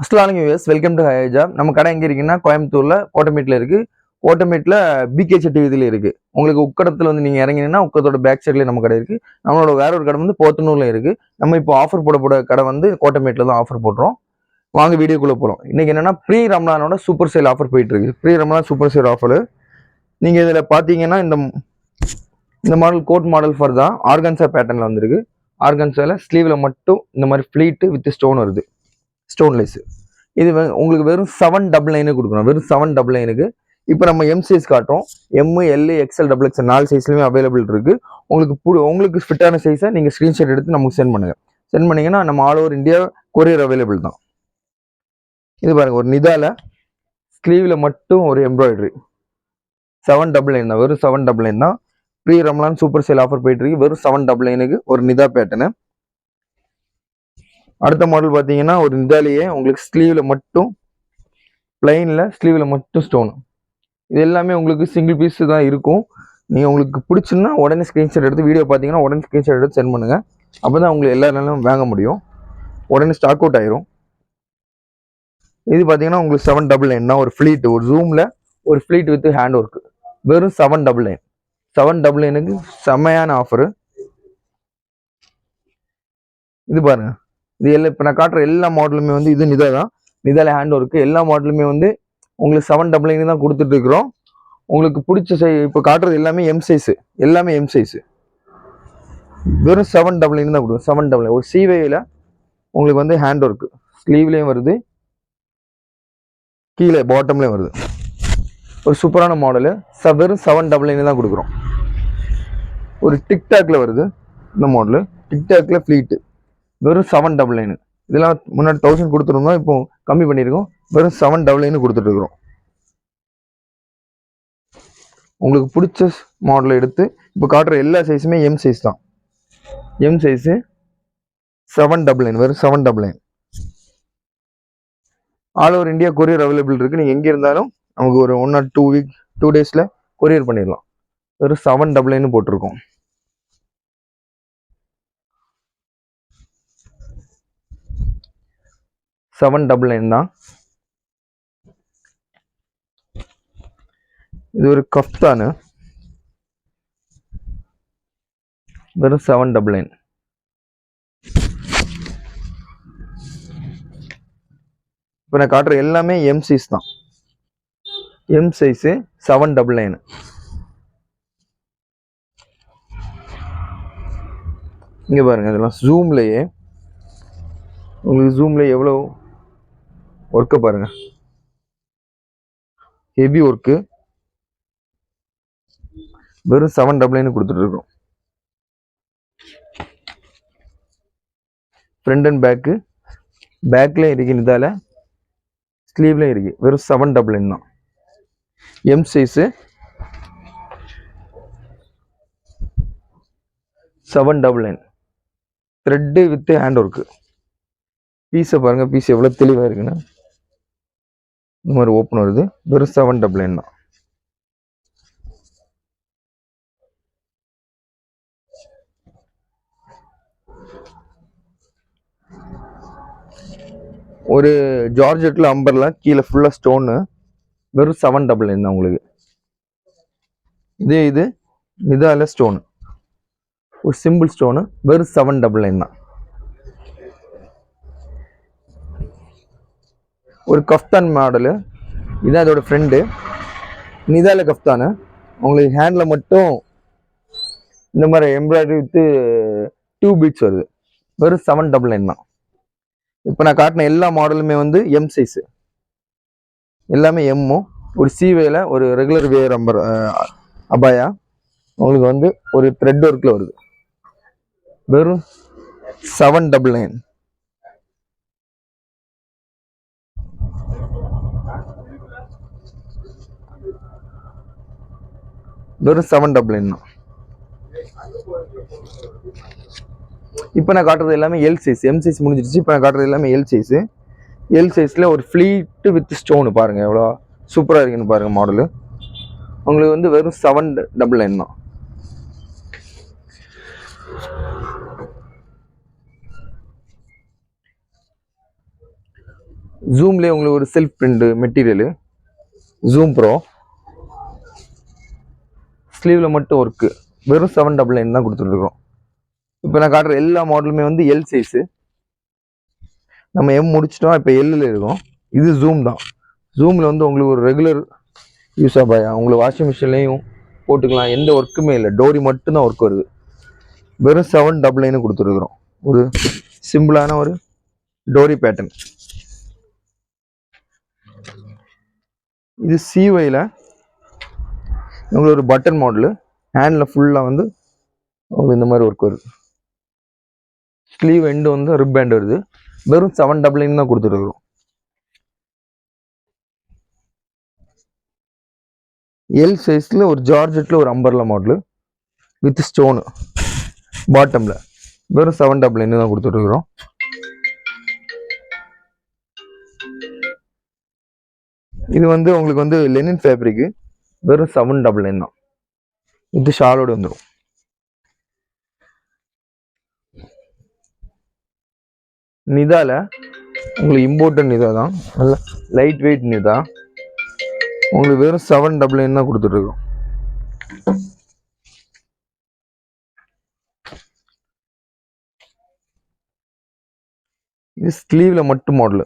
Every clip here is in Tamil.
அஸ்லாம் யூஎஸ் வெல்கம் டு ஹைஜா நம்ம கடை எங்கே இருக்குன்னா கோயம்புத்தூரில் கோட்டமேட்டில் இருக்குது கோட்டமேட்டில் பிகே செட்டி வீதியில் இருக்குது உங்களுக்கு உக்கடத்தில் வந்து நீங்கள் இறங்கினீங்கன்னா உக்கத்தோட பேக் சைட்லேயே நம்ம கடை இருக்குது நம்மளோட வேற ஒரு கடை வந்து போத்தனூரில் இருக்குது நம்ம இப்போ ஆஃபர் போட போட கடை வந்து கோட்டமேட்டில் தான் ஆஃபர் போடுறோம். வாங்க வீடியோக்குள்ளே போகலாம் இன்றைக்கி என்னென்னா ப்ரீ ரம்லானோட சூப்பர் சேல் ஆஃபர் போயிட்டுருக்கு pre Ramzan super sale offer நீங்கள் இதில் பார்த்தீங்கன்னா இந்த இந்த மாடல் கோட் மாடல் ஃபர் தான் ஆர்கன்சா பேட்டர்னில் வந்திருக்கு. ஆர்கன்சாவில் ஸ்லீவில் மட்டும் இந்த மாதிரி ஃப்ளீட்டு வித் ஸ்டோன் வருது. ஸ்டோன்லெஸ் இது உங்களுக்கு வெறும் செவன் டபுள் நைனுக்கு கொடுக்கணும். வெறும் செவன் டபுள் நைனுக்கு இப்போ நம்ம எம் சைஸ் காட்டுறோம். M L XL double XL நாலு சைஸ்லையுமே அவைலபிள் இருக்குது உங்களுக்கு புடு உங்களுக்கு ஃபிட்டான சைஸை நீங்கள் ஸ்க்ரீன்ஷாட் எடுத்து நமக்கு சென்ட் பண்ணுங்கள் சென்ட் பண்ணீங்கன்னா நம்ம all over India courier available தான். இது பாருங்கள் ஒரு நிதால ஸ்லீவில் மட்டும் ஒரு எம்ப்ராய்டரி செவன் டபுள் நைன் தான். வெறும் செவன் டபுள் நைன் தான். Pre Ramzan super sale offer போயிட்டுருக்கு வெறும் செவன் டபுள் நைனுக்கு ஒரு நிதா பேட்டர்னு அடுத்த மாடல் பார்த்தீங்கன்னா ஒரு நிதாலியே உங்களுக்கு ஸ்லீவில் மட்டும் பிளைன்ல ஸ்லீவில் மட்டும் ஸ்டோனு இது எல்லாமே உங்களுக்கு சிங்கிள் பீஸ் தான் இருக்கும். நீங்கள் உங்களுக்கு பிடிச்சுன்னா உடனே ஸ்க்ரீன்ஷாட் எடுத்து வீடியோ பார்த்தீங்கன்னா உடனே ஸ்க்ரீன்ஷாட் எடுத்து சென்ட் பண்ணுங்கள் அப்போ தான் உங்களுக்கு எல்லா நாளும் வாங்க முடியும். உடனே ஸ்டாக் அவுட் ஆயிரும். இது பார்த்தீங்கன்னா உங்களுக்கு செவன் டபுள் நைன் தான் ஒரு ஃப்ளீட் ஒரு ஜூமில் ஒரு ஃப்ளீட் வித் ஹேண்ட் ஒர்க் வெறும் seven double nine seven double நைனுக்கு செம்மையான ஆஃபரு இது பாருங்கள் இது எல்லாம் இப்போ நான் காட்டுற எல்லா மாடலுமே வந்து இது நிதா தான். நிதால ஹேண்ட் ஒர்க்கு எல்லா மாடலுமே வந்து உங்களுக்கு செவன் டபுள் நைன் தான் கொடுத்துட்டு இருக்கிறோம். உங்களுக்கு பிடிச்ச சை இப்போ காட்டுறது எல்லாமே எம் சைஸு எல்லாமே எம் சைஸு வெறும் செவன் டபுள் நைன் தான் கொடுக்கும் செவன் டபுள் ஒரு சீவையில் உங்களுக்கு வந்து ஹேண்ட் ஒர்க்கு ஸ்லீவ்லேயும் வருது. கீழே பாட்டம்லேயும் வருது. ஒரு சூப்பரான மாடலு ச வெறும் செவன் டபுள் நைன் தான் கொடுக்குறோம். ஒரு டிக்டாக்ல வருது இந்த மாடலு டிக்டாக்ல ஃப்ளீட்டு வெறும் செவன் டபுள் நைனு இதெல்லாம் முன்னாடி தௌசண்ட் கொடுத்துருந்தோம் இப்போ கம்மி பண்ணியிருக்கோம். வெறும் செவன் டபுள் நைனு கொடுத்துட்ருக்குறோம் உங்களுக்கு பிடிச்ச மாடலை எடுத்து இப்போ காட்டுற எல்லா சைஸுமே எம் சைஸ் தான். M size seven double nine வெறும் seven double nine all over India courier available இருக்குது நீங்கள் எங்கே இருந்தாலும் நமக்கு ஒரு one or two week two டேஸில் கொரியர் பண்ணிடலாம். வெறும் செவன் டபுள் நைன் போட்டிருக்கோம். செவன் டபுள் நைன் தான். இது ஒரு கஃப்தானு வெறும் செவன் டபுள் நைன் இப்போ நான் காட்டுற எல்லாமே எம் சைஸ் தான். M size seven double nine இங்கே பாருங்கள் இதெல்லாம் ஜூம்லேயே உங்களுக்கு ஜூம்ல எவ்வளோ ஒர்க்கை பாருங்க. ஹெவி ஒர்க்கு வெறும் செவன் டபுள் நைன் கொடுத்துட்டு இருக்கோம். ஃப்ரண்ட் அண்ட் பேக்கு பேக்லையும் இருக்குது இதால். ஸ்லீவ்லேயும் இருக்குது வெறும் செவன் டபுள் நைன் தான். M size seven double nine thread with hand work பீஸை பாருங்க. பீஸ் எவ்வளோ தெளிவாக இருக்குன்னு. இந்த மாதிரி ஓப்பன் வருது. வெறும் செவன் டபுள் என் தான். ஒரு ஜார்ஜெட்டில் அம்பர்ல கீழே ஃபுல்லாக ஸ்டோனு வெறும் செவன் டபுள் நைன் தான் உங்களுக்கு. இதே இது இதால ஸ்டோனு ஒரு சிம்பிள் ஸ்டோனு வெறும் செவன் டபுள் நைன் தான். ஒரு கஃப்தான் மாடலு. இதுதான் இதோட ஃப்ரெண்டு நிதால கஃப்தானு. உங்களுக்கு ஹேண்டில் மட்டும் இந்த மாதிரி எம்ப்ராய்டரி வித்து டூ பீட்ஸ் வருது. வெறும் செவன் டபுள் நைன் தான். இப்போ நான் காட்டின எல்லா மாடலுமே வந்து எம் சைஸு எல்லாமே எம்மும் ஒரு சீவேல ஒரு ரெகுலர் வேர் அம்பர் அபாயா. உங்களுக்கு வந்து ஒரு த்ரெட் ஒர்க்கில் வருது. வெறும் செவன் டபுள் நைன் வெறும் செவன் டபுள் நைன் இப்போ நான் காட்டுறது எல்லாமே எல் சைஸ் எம் சைஸ் முடிஞ்சிருச்சு. இப்போ நான் காட்டுறது எல்லாமே எல் சைஸு எல் சைஸில் ஒரு ஃப்ளீட்டு வித் ஸ்டோனு பாருங்கள் எவ்வளோ சூப்பராக இருக்குன்னு பாருங்கள் மாடலு உங்களுக்கு வந்து வெறும் செவன் டபுள் நைன் தான். ஜூம்லேயே உங்களுக்கு ஒரு self print material zoom pro ஸ்லீவில் மட்டும் ஒர்க்கு வெறும் செவன் டபுள் நைன் தான் கொடுத்துட்ருக்கோம் இப்போ நான் காட்டுற எல்லா மாடலுமே வந்து எல் சைஸு நம்ம எம் முடிச்சிட்டோம் இப்போ எல்லில் இருக்கும். இது ஜூம் தான். ஜூமில் வந்து உங்களுக்கு ஒரு ரெகுலர் யூஸ் ஆபாயா உங்களுக்கு வாஷிங் மிஷின்லேயும் போட்டுக்கலாம். எந்த ஒர்க்குமே இல்லை. டோரி மட்டும்தான் ஒர்க் வருது. வெறும் செவன் டபுள் நைனு கொடுத்துருக்குறோம் ஒரு சிம்பிளான ஒரு டோரி பேட்டர்ன் இது சிவையில் உங்களுக்கு ஒரு பட்டன் மாடலு ஹேண்டில் ஃபுல்லாக வந்து உங்களுக்கு இந்த மாதிரி ஒர்க் வருது. ஸ்லீவ் எண்டு வந்து ரிப் பேண்ட் வருது. வெறும் செவன் டபுள் நைன் தான் கொடுத்துருக்குறோம் எல் சைஸில் ஒரு ஜார்ஜெட்டில் ஒரு அம்பர்லா மாடலு வித் ஸ்டோனு பாட்டமில் வெறும் செவன் டபுள் நைன் தான் கொடுத்துட்ருக்குறோம் இது வந்து உங்களுக்கு வந்து லெனின் ஃபேப்ரிக்கு வெறும் செவன் டபுள் நைன் தான். இது ஷாலோடு வந்துடும் நிதால உங்களுக்கு இம்பார்ட்டன் நிதா தான். நல்ல லைட் வெயிட் நிதா. உங்களுக்கு வெறும் செவன் டபுள் நைன் தான் கொடுத்துட்ருக்கோம் இது ஸ்லீவில் மட்டும் மாடலு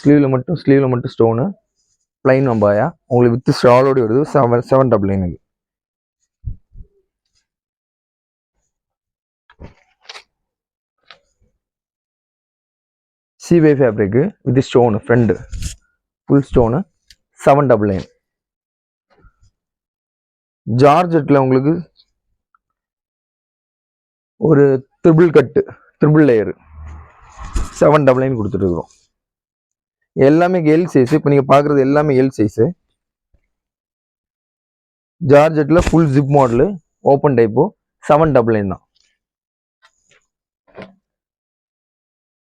ஸ்லீவில் மட்டும் ஸ்லீவில் மட்டும் ஸ்டோனு பிளைன் அம்பாயா உங்களுக்கு வித் ஷாலோடு வருது. செவன் செவன் டபுள் நைனுக்கு சிவே fabric with stone front full stone seven double nine ஜார்ஜெட்டில் உங்களுக்கு ஒரு triple cut triple layer seven double nine கொடுத்துட்ருக்குறோம் எல்லாமே எல் சைஸு இப்போ நீங்கள் பார்க்குறது எல்லாமே L size ஜார்ஜெட்டில் full zip model open type seven double nine தான்.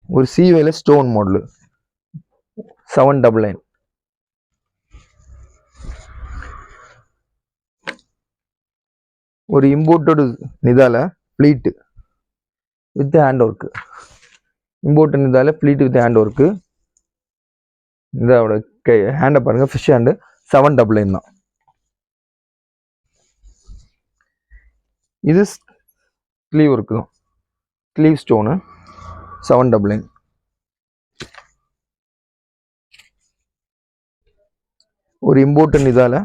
ஒரு சிவேல stone model seven double nine ஒரு imported நிதால pleat with hand work import நிதால pleat with hand work இதோட கை ஹேண்டை பாருங்கள் fish hand seven double nine தான். இது sleeve work sleeve stone seven double nine ஒரு இம்போர்ட்டன் இதால்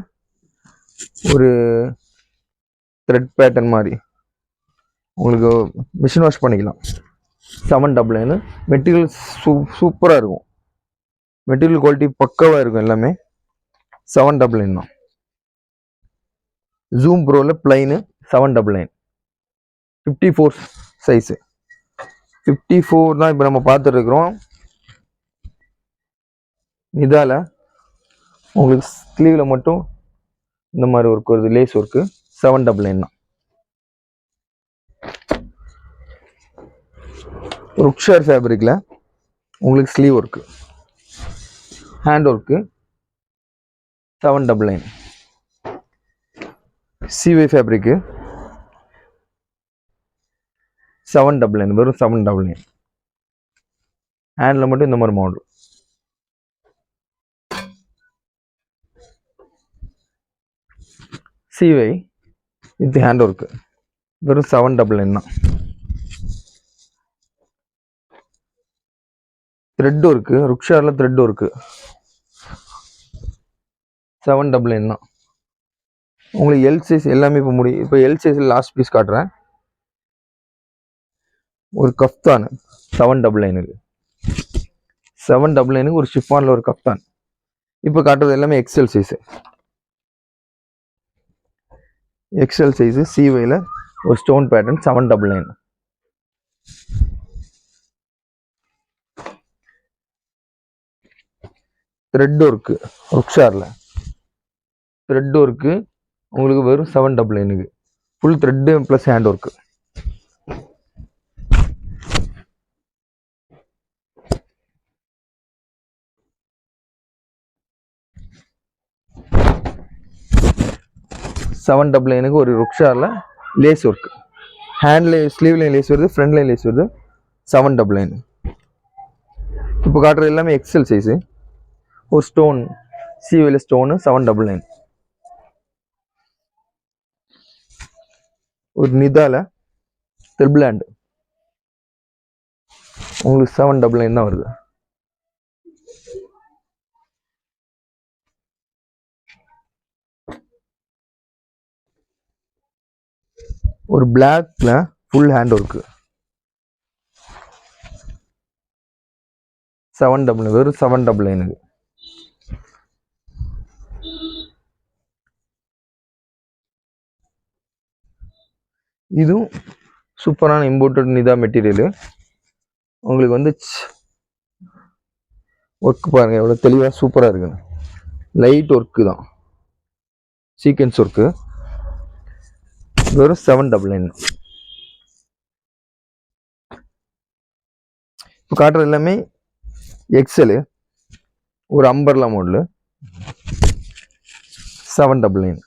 ஒரு த்ரெட் பேட்டர்ன் மாதிரி உங்களுக்கு மிஷின் வாஷ் பண்ணிக்கலாம். செவன் டபுள் நைனு மெட்டீரியல் சூ சூப்பராக இருக்கும். மெட்டீரியல் குவாலிட்டி பக்கவாக இருக்கும் எல்லாமே. செவன் டபுள் நைன் தான். Zoom ப்ரோவில் plain seven double nine fifty four size fifty four தான் இப்போ நம்ம பார்த்துட்ருக்குறோம் இதால் உங்களுக்கு ஸ்லீவில் மட்டும் இந்த மாதிரி ஒர்க் வருது lace work seven double nine தான். ருக்ஷர் ஃபேப்ரிக்கில் உங்களுக்கு sleeve work hand work seven double nine சிவை fabric seven double nine வெறும் செவன் டபுள் நைன் ஹேண்டில் மட்டும் இந்த மாதிரி மாடல் சிவை வித் ஹேண்ட் ஒர்க்கு வெறும் செவன் டபுள் நைன் தான். த்ரெட் இருக்குது ருக்ஷாரில் த்ரெட் இருக்குது செவன் டபுள் நைன் தான். உங்களுக்கு எல் சைஸ் எல்லாமே இப்போ முடியும் இப்போ எல் சைஸில் லாஸ்ட் பீஸ் காட்டுறேன். ஒரு கஃப்தான் செவன் டபுள் நைனுக்கு செவன் டபுள் நைனுக்கு ஒரு ஷிஃபானில் ஒரு கஃப்தான் இப்போ காட்டுறது எல்லாமே எக்ஸல் சைஸு எக்ஸல் சைஸு சிவையில் ஒரு stone pattern seven double nine thread work ருக்ஷாரில் thread work உங்களுக்கு வெறும் செவன் டபுள் நைனுக்கு full thread plus hand work seven double நைனுக்கு ஒரு ருக்ஷாரில் லேஸ் ஒர்க் ஹேண்ட்ல ஸ்லீவ்லையும் லேஸ் வருது ஃப்ரண்ட்லையும் லேஸ் வருது. செவன் டபுள் நைன் இப்போ காட்டுறது எல்லாமே எக்ஸல் சைஸு ஒரு ஸ்டோன் சிவியில் ஸ்டோனு செவன் டபுள் நைன் ஒரு நிதால ட்ரிபிள் ஹேண்டு உங்களுக்கு செவன் டபுள் நைன் தான் வருது. ஒரு பிளாக்ல full hand work seven double வெறும் செவன் டபுள் நைனுக்கு இதுவும் சூப்பரான இம்போர்ட்டட் நிதா மெட்டீரியலு உங்களுக்கு வந்து ஒர்க் பாருங்கள் எவ்வளோ தெளிவாக சூப்பராக இருக்குன்னு. லைட் ஒர்க்கு தான். சீக்வன்ஸ் ஒர்க்கு வெறும் செவன் டபுள் நைன் இப்போ காட்டுறது எல்லாமே எக்ஸலு ஒரு umbrella model seven double nine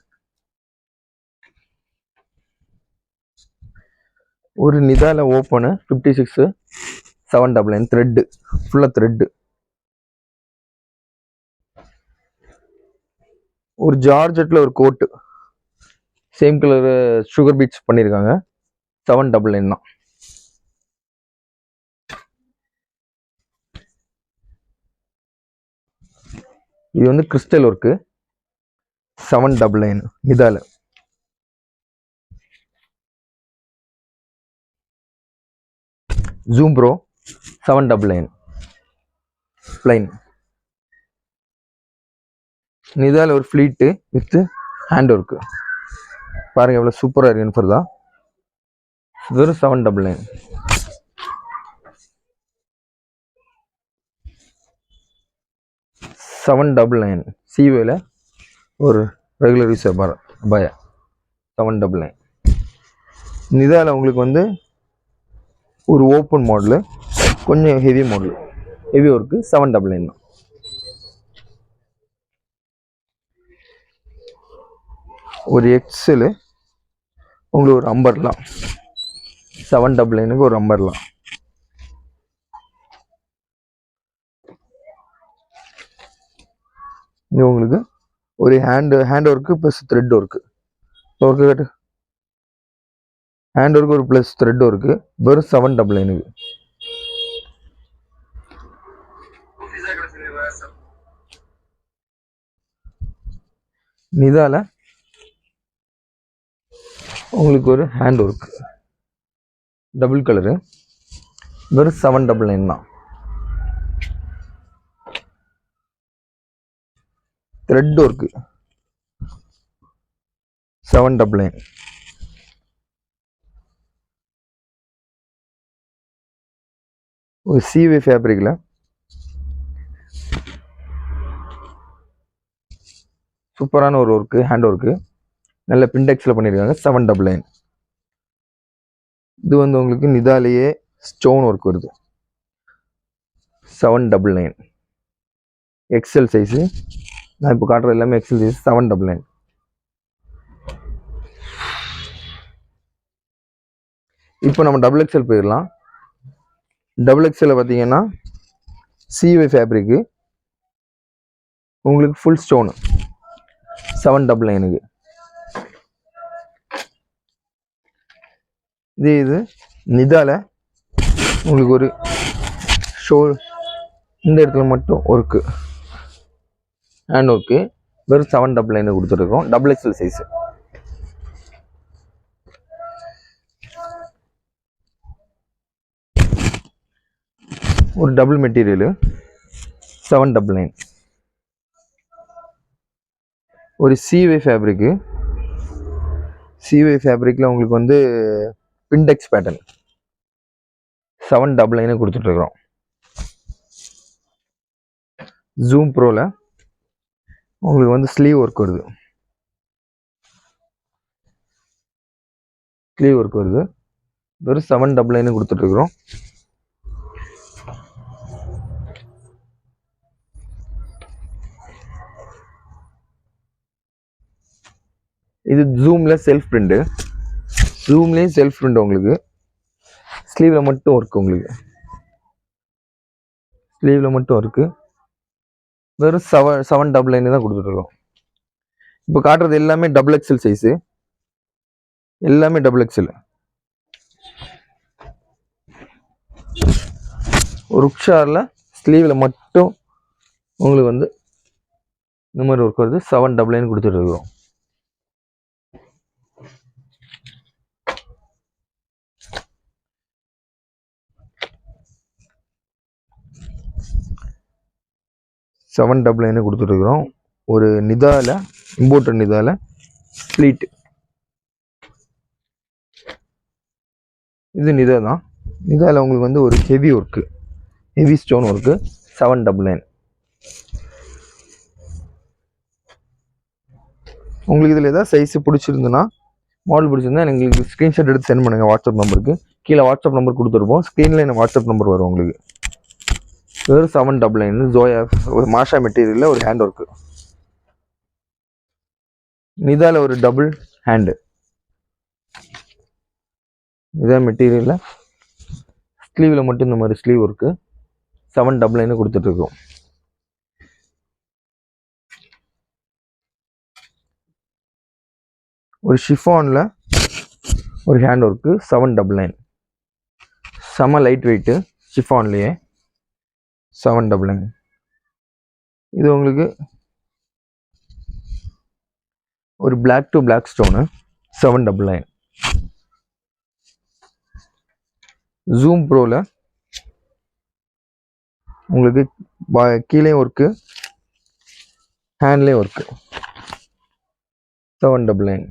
ஒரு நிதால open fifty six seven double nine thread ஃபுல்லாக த்ரெட்டு ஒரு ஜார்ஜெட்டில் ஒரு coat same colour sugar beads பண்ணியிருக்காங்க செவன் டபுள் நைன் தான். இது வந்து crystal work seven double nine இதால் zoom pro seven double nine plain இதால ஒரு ஃப்ளீட்டு வித்து ஹேண்ட் ஒர்க்கு பாருங்க எவ்வளோ சூப்பராக இருக்குன்னு தான். வெறும் seven double nine seven double nine சிவேல ஒரு ரெகுலர் யூஸ் பய செவன் டபுள் நைன் நிதால உங்களுக்கு வந்து ஒரு ஓப்பன் மாடலு கொஞ்சம் heavy model heavy work seven double nine தான். ஒரு எக்ஸலு உங்களுக்கு ஒரு அம்பர்லாம் செவன் டபுள் நைனுக்கு ஒரு அம்பர்லாம் இது உங்களுக்கு ஒரு hand hand work plus thread work work cut. Hand work ஒரு ப்ளஸ் த்ரெட் ஒர்க்கு வெறும் செவன் டபுள் நைனுக்கு நிதால உங்களுக்கு ஒரு ஹேண்ட் ஒர்க் டபுள் கலரு வெறும் செவன் டபுள் நைன் தான். Thread work seven double nine ஒரு சிவி ஃபேப்ரிக்கில் சூப்பரான ஒரு ஒர்க்கு ஹேண்ட் ஒர்க்கு நல்ல பிண்டெக்ஸில் பண்ணியிருக்காங்க செவன் டபுள் நைன் இது வந்து உங்களுக்கு நிதாலேயே ஸ்டோன் ஒர்க் வருது. Seven double nine XL size நான் இப்போ காட்டுறது எல்லாமே XL size seven double nine இப்போ நம்ம டபுள் எக்ஸல் போயிடலாம். டபுள் எக்ஸில் பார்த்தீங்கன்னா சிவை ஃபேப்ரிக்கு உங்களுக்கு ஃபுல் ஸ்டோனு செவன் டபுள் நைனுக்கு இதே இது நிதால உங்களுக்கு ஒரு ஷோ இந்த இடத்துல மட்டும் ஒர்க்கு ஹேண்ட் ஒர்க்கு வெறும் செவன் டபுள் நைனு கொடுத்துருக்கோம் டபுள் எக்ஸல் சைஸு ஒரு double material seven double nine ஒரு சிவே ஃபேப்ரிக்கு சிவே ஃபேப்ரிக்கில் உங்களுக்கு வந்து pintucks pattern seven double nine கொடுத்துட்ருக்குறோம் zoom ப்ரோவில் உங்களுக்கு வந்து ஸ்லீவ் ஒர்க் வருது. ஸ்லீவ் ஒர்க் வருது. வெறும் செவன் டபுள் நைனு கொடுத்துட்ருக்குறோம் இது ஜூமில் செல்ஃப் பிரிண்ட்டு ஜூம்லேயும் செல்ஃப் பிரிண்ட் உங்களுக்கு. ஸ்லீவில் மட்டும் ஒர்க் உங்களுக்கு. ஸ்லீவில் மட்டும் ஒர்க்கு வெறும் செவன் செவன் டபுள் லைன் தான் கொடுத்துட்ருக்கோம் இப்போ காட்டுறது எல்லாமே டபுள் எக்ஸல் சைஸு எல்லாமே டபுள் எக்ஸல் ருக்ஷாரில் ஸ்லீவில் மட்டும் உங்களுக்கு வந்து இந்த மாதிரி ஒர்க் வருது. செவன் டபுள் லைன் கொடுத்துட்ருக்கோம் செவன் டபுள் நைனு கொடுத்துட்ருக்குறோம் ஒரு நிதால இம்போர்ட்டட் நிதால ஸ்ப்ளீட் இது நிதா தான். நிதாவில் உங்களுக்கு வந்து ஒரு heavy work heavy stone work seven double nine உங்களுக்கு இதில் ஏதாவது சைஸு பிடிச்சிருந்துன்னா மாடல் பிடிச்சிருந்தா எங்களுக்கு ஸ்க்ரீன்ஷாட் எடுத்து சென்ட் பண்ணுங்கள் வாட்ஸ்அப் நம்பருக்கு கீழே வாட்ஸ்அப் நம்பர் கொடுத்துருப்போம். ஸ்க்ரீனில் என்ன வாட்ஸ்அப் நம்பர் வரும் உங்களுக்கு? வெறும் செவன் டபுள் நைன் ஜோயா ஒரு மாஷா மெட்டீரியலில் ஒரு ஹேண்ட் ஒர்க்கு நிதால ஒரு டபுள் ஹேண்டு இதான் மெட்டீரியலில் ஸ்லீவில் மட்டும் இந்த மாதிரி sleeve work seven double nine கொடுத்துட்ருக்கோம் ஒரு ஷிஃபானில் ஒரு hand work seven double nine செம லைட் வெயிட்டு ஷிஃபான்லேயே செவன் டபுள் நைன் இது உங்களுக்கு ஒரு block to block stone seven double nine zoom ப்ரோவில் உங்களுக்கு கீழே ஒர்க்கு ஹேண்ட்லேயும் ஒர்க்கு செவன் டபுள் நைன்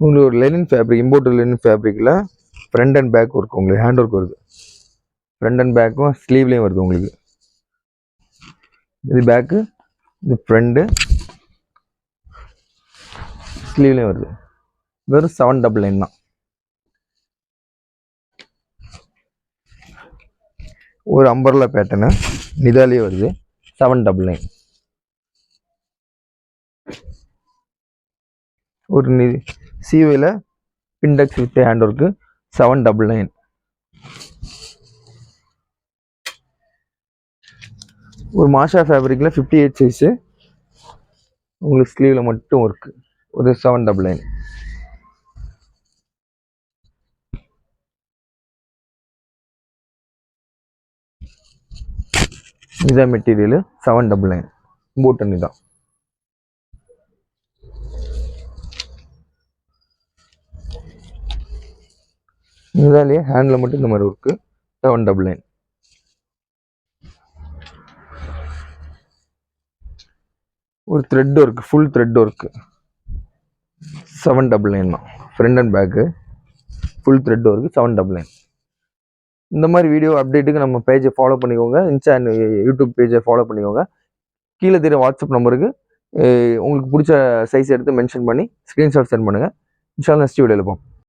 உங்களுக்கு ஒரு லெனின் ஃபேப்ரிக் இம்போர்ட்டட் லெனின் ஃபேப்ரிக்கில் ஃப்ரண்ட் அண்ட் பேக் ஒர்க் உங்களுக்கு ஹேண்ட் ஒர்க் வருது. ஃப்ரண்ட் அண்ட் பேக்கும் ஸ்லீவ்லேயும் வருது உங்களுக்கு. இது பேக்கு இது ஃப்ரண்ட்டு ஸ்லீவ்லேயும் வருது. வெறும் செவன் டபுள் நைன் தான். ஒரு அம்பர்லா பேட்டர்னு நிதாலே வருது. செவன் டபுள் நைன் ஒரு நி சிவியில் பிண்டெக்ஸ் with hand work seven double nine ஒரு மாஷா ஃபேப்ரிக்கில் ஃபிஃப்டி எயிட் சைஸு உங்களுக்கு ஸ்லீவில் மட்டும் ஒர்க்கு ஒரு செவன் டபுள் நைன் இதான் மெட்டீரியலு செவன் டபுள் நைன் பூட்டன் தான் இதாலேயே ஹேண்டில் மட்டும் இந்த மாதிரி ஒர்க்கு செவன் டபுள் நைன் ஒரு thread work full thread work seven double nine தான். Front and back full thread work seven double nine இந்த மாதிரி வீடியோ அப்டேட்டுக்கு நம்ம பேஜை ஃபாலோ பண்ணிக்கோங்க. இன்ஸ்டா யூடியூப் பேஜை ஃபாலோ பண்ணிக்கோங்க. கீழே தெரிய வாட்ஸ்அப் நம்பருக்கு உங்களுக்கு பிடிச்ச சைஸ் எடுத்து மென்ஷன் பண்ணி ஸ்க்ரீன்ஷாட் சென்ட் பண்ணுங்கள் இன்ஷால் நெக்ஸ்ட் வீடியோவில் பார்ப்போம்.